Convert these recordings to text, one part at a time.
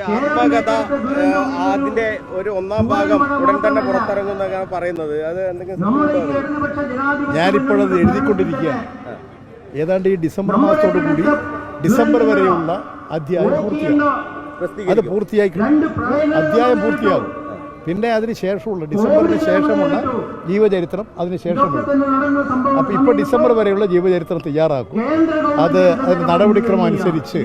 ആത്മകഥ അതിന്റെ ഒരു ഒന്നാം ഭാഗം ഉടൻ തന്നെ പുറത്തിറങ്ങുന്നൊക്കെയാണ് പറയുന്നത്. അത് എന്തെങ്കിലും? ഞാനിപ്പോഴത് എഴുതിക്കൊണ്ടിരിക്കുകയാണ്. ഏതാണ്ട് ഈ ഡിസംബർ മാസത്തോടു കൂടി ഡിസംബർ വരെയുള്ള അധ്യായം പൂർത്തിയാകും. അത് പൂർത്തിയാക്കി പൂർത്തിയായി അധ്യായം പൂർത്തിയാകും. പിന്നെ അതിന് ശേഷമുള്ള ഡിസംബറിന് ശേഷമുള്ള ജീവചരിത്രം അതിന് ശേഷമുള്ള. അപ്പോൾ ഇപ്പോൾ ഡിസംബർ വരെയുള്ള ജീവചരിത്രം തയ്യാറാക്കും. അത് അതിന് നടപടിക്രമം അനുസരിച്ച്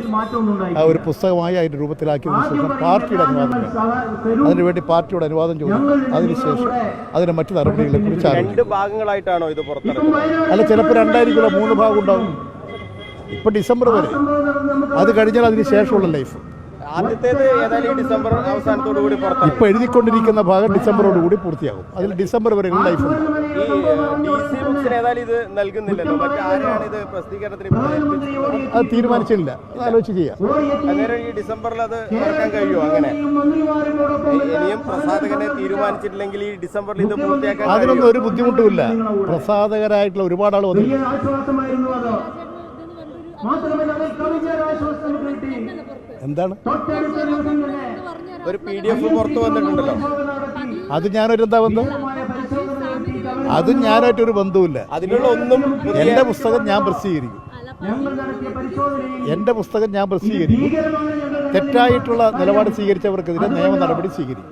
ആ ഒരു പുസ്തകമായി അതിന്റെ രൂപത്തിലാക്കിയതിനു ശേഷം പാർട്ടിയുടെ അനുവാദം വേണം. അതിനുവേണ്ടി പാർട്ടിയുടെ അനുവാദം ചോദിക്കും. അതിനുശേഷം അതിന് മറ്റു നടപടികളെ കുറിച്ച് രണ്ട് ഭാഗങ്ങളായിട്ടാണോ ഇത് പുറത്തിറങ്ങുന്നത്? അല്ല ചിലപ്പോൾ രണ്ടായിരിക്കുമല്ലോ മൂന്ന് ഭാഗം ഉണ്ടാവും. ഇപ്പൊ ഡിസംബർ വരെ. അത് കഴിഞ്ഞാൽ അതിന് ശേഷമുള്ള ലൈഫ് ഡിസംബർ അവസാനത്തോടു കൂടി ഇപ്പൊ എഴുതിക്കൊണ്ടിരിക്കുന്ന ഭാഗം ഡിസംബറോട് കൂടി പൂർത്തിയാകും. അതിൽ ഡിസംബർ വരെ ലൈഫ്? അത് തീരുമാനിച്ചില്ല ആലോചിച്ച് ചെയ്യാം. ഈ ഡിസംബറിൽ അത് ഇറക്കാൻ കഴിയുമോ അങ്ങനെ? ഇ- ഇനിയും പ്രസാധകനെ തീരുമാനിച്ചിട്ടില്ലെങ്കിൽ ഈ ഡിസംബറിൽ ഇത് പൂർത്തിയാക്കാൻ അതിനൊന്നും? ഒരു ബുദ്ധിമുട്ടുമില്ല. പ്രസാദകരായിട്ടുള്ള ഒരുപാട് ആൾ വന്നു മാത്രമല്ല അതിൽ കവിഞ്ഞൊരാശ്വാസം കിട്ടി എന്താണ്? ഒരു പി ഡി എഫ് പുറത്തു വന്നിട്ടുണ്ടല്ലോ. അത് ഞാനൊരു എന്താ ബന്ധം? അത് ഞാനായിട്ടൊരു ബന്ധവുമില്ല. അതിനുള്ള ഒന്നും എന്റെ എന്റെ പുസ്തകം ഞാൻ പ്രസിദ്ധീകരിക്കും. എന്റെ പുസ്തകം ഞാൻ പ്രസിദ്ധീകരിക്കും. തെറ്റായിട്ടുള്ള നിലപാട് സ്വീകരിച്ചവർക്കെതിരെ നിയമ നടപടി സ്വീകരിക്കും.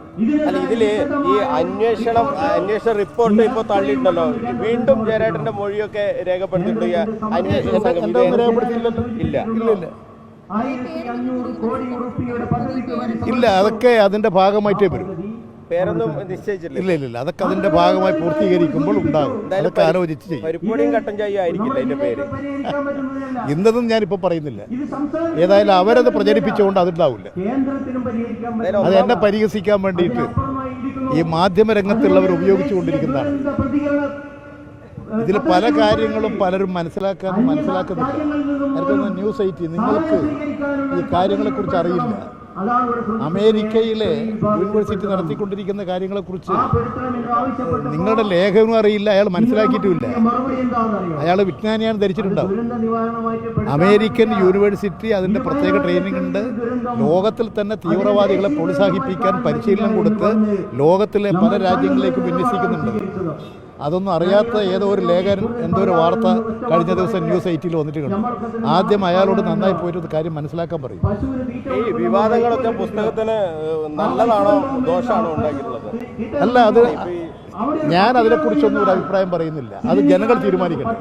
അല്ല ഇതിൽ ഈ അന്വേഷണം അന്വേഷണ റിപ്പോർട്ട് ഇപ്പോൾ തള്ളിയിട്ടുണ്ടല്ലോ. വീണ്ടും ജയരാട്ടന്റെ മൊഴിയൊക്കെ രേഖപ്പെടുത്തിയിട്ടുണ്ട്. അന്വേഷണ ഇല്ല ഇല്ല. ഇല്ല അതൊക്കെ അതിന്റെ ഭാഗമായിട്ടേ വരും. പേരൊന്നും നിശ്ചയിച്ചില്ല ഇല്ല ഇല്ല അതൊക്കെ അതിന്റെ ഭാഗമായി പൂർത്തീകരിക്കുമ്പോൾ ഉണ്ടാകും. അതൊക്കെ ആലോചിച്ച് ചെയ്യും. ഇന്നതും ഞാനിപ്പോൾ പറയുന്നില്ല. ഏതായാലും അവരത് പ്രചരിപ്പിച്ചുകൊണ്ട് അതുണ്ടാവില്ല. അത് എന്നെ പരിഹസിക്കാൻ വേണ്ടിയിട്ട് ഈ മാധ്യമരംഗത്തുള്ളവർ ഉപയോഗിച്ചുകൊണ്ടിരിക്കുന്നതാണ്. പ്രതികരണം ഇതിൽ പല കാര്യങ്ങളും പലരും മനസ്സിലാക്കാൻ മനസ്സിലാക്കുന്നില്ല എനിക്കൊന്ന് ന്യൂസ് എയ്റ്റി നിങ്ങൾക്ക് ഈ കാര്യങ്ങളെക്കുറിച്ച് അറിയില്ല. അമേരിക്കയിലെ യൂണിവേഴ്സിറ്റി നടത്തിക്കൊണ്ടിരിക്കുന്ന കാര്യങ്ങളെക്കുറിച്ച് നിങ്ങളുടെ ലേഖനവും അറിയില്ല അയാൾ മനസ്സിലാക്കിയിട്ടുമില്ല. അയാൾ വിജ്ഞാനിയാണ് ധരിച്ചിട്ടുണ്ടാവും അമേരിക്കൻ യൂണിവേഴ്സിറ്റി അതിന്റെ പ്രത്യേക ട്രെയിനിങ് ഉണ്ട്. ലോകത്തിൽ തന്നെ തീവ്രവാദികളെ പ്രോത്സാഹിപ്പിക്കാൻ പരിശീലനം കൊടുത്ത് ലോകത്തിലെ പല രാജ്യങ്ങളിലേക്ക് വിന്യസിക്കുന്നുണ്ട്. അതൊന്നും അറിയാത്ത ഏതോ ഒരു ലേഖകൻ എന്തോ ഒരു വാർത്ത കഴിഞ്ഞ ദിവസം ന്യൂസ് എയ്റ്റിൽ വന്നിട്ട് കണ്ടു ആദ്യം അയാളോട് നന്നായി പോയിട്ട് ഒരു കാര്യം മനസ്സിലാക്കാൻ പറയും. ഈ വിവാദങ്ങളൊക്കെ പുസ്തകത്തിന് നല്ലതാണോ ദോഷമാണോ ഉണ്ടാക്കിയിട്ടുള്ളത്? അല്ല അത് ഞാൻ അതിനെക്കുറിച്ചൊന്നും ഒരു അഭിപ്രായം പറയുന്നില്ല. അത് ജനങ്ങൾ തീരുമാനിക്കണം.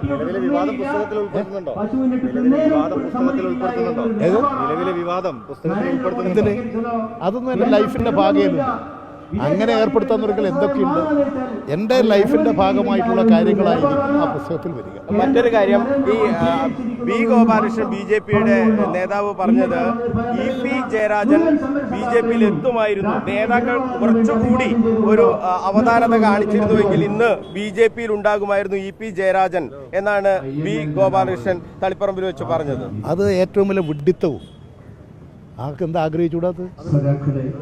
അതൊന്നും എന്റെ ലൈഫിന്റെ ഭാഗമല്ല അങ്ങനെ ഏർപ്പെടുത്താൻ ഒരിക്കൽ എന്തൊക്കെയുണ്ട്? എന്റെ ലൈഫിന്റെ ഭാഗമായിട്ടുള്ള കാര്യങ്ങളായിരിക്കും ആ പുസ്തകത്തിൽ വരിക. മറ്റൊരു കാര്യം ഈ V B Gopalakrishnan B J പിയുടെ നേതാവ് പറഞ്ഞത് E P Jayarajan B J പിയിൽ എത്തുമായിരുന്നു നേതാക്കൾ കുറച്ചുകൂടി ഒരു അവതാരത അവധാനത കാണിച്ചിരുന്നുവെങ്കിൽ ഇന്ന് ബി ജെ പിയിൽ ഉണ്ടാകുമായിരുന്നു ഇ പി ജയരാജൻ എന്നാണ് ബി ഗോപാലകൃഷ്ണൻ തളിപ്പറമ്പിൽ വെച്ച് പറഞ്ഞത്. അത് ഏറ്റവും വലിയ വിഡ്ഢിത്തവും ആർക്ക് എന്താ ആഗ്രഹിച്ചുകൂടാത്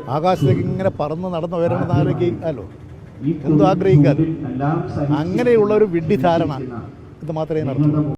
ആകാശത്തേക്ക് ഇങ്ങനെ പറന്ന് നടന്ന് ഉയരണമെന്ന് ആഗ്രഹിക്കാലോ? എന്തോ ആഗ്രഹിക്കാതെ അങ്ങനെയുള്ള ഒരു വിഡ്ഢിധാരണ ഇത് മാത്രമേ നടത്തൂ